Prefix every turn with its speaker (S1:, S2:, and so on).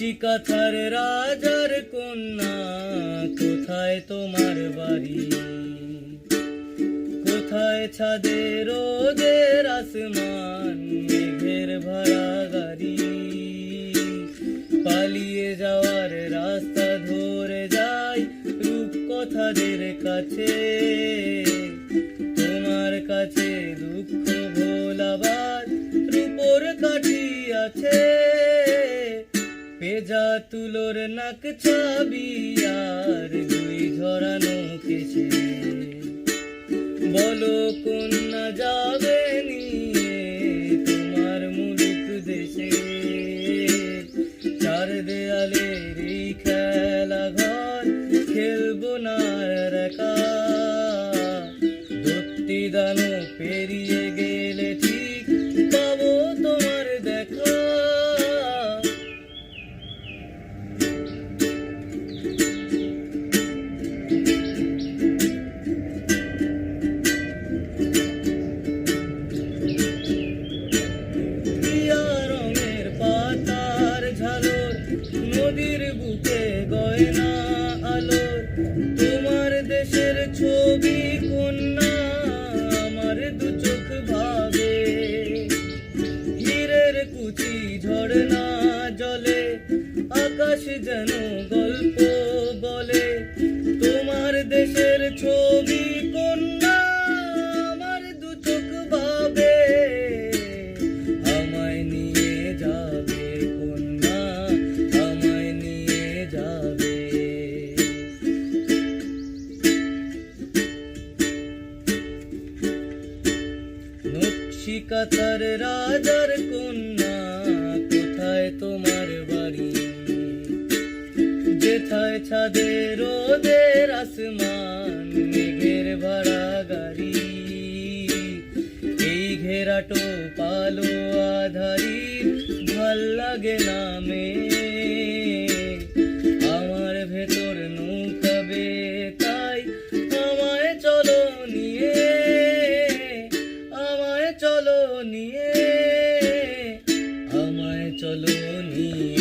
S1: কাথার রাজার কন্যা, কোথায় তোমার বাড়ি? কোথায় ছাদের রোদের আসমান, মেঘের ভাড়া গাড়ি? পালিয়ে যাওয়ার রাস্তা ধরে যাই রূপকথাদের কাছে। তোমার কাছে দুঃখ ভোলাবার রূপর কাঠি আছে। পেজা তুলোর নাক চাবি আর দুই ঝরানো কেছে। বলো কন্যা যাবে নিয়ে তোমার মুলুক দেশে। চার দেয়ালের এই খেলা ঘর খেলব না একা। দত্তি দানো নদীর বুকে গয়না আলোর তোমার দেশের ছবি কন্যা আমার দু চোখ ভাবে হীরের কুচি ঝর্ণা জলে, আকাশ যেন গল্প বলে, তোমার দেশের ছবি খুশি কাতার রাজার কন্যা, কোথায় তোমার বাড়ি? যেথায় ছাদে রোদের আসমান, মেঘের ভাড়া গাড়ি। এই ঘেরাটো পালো আধারি, ভালো লাগে না মে আমার ভেতর চলো নিয়ে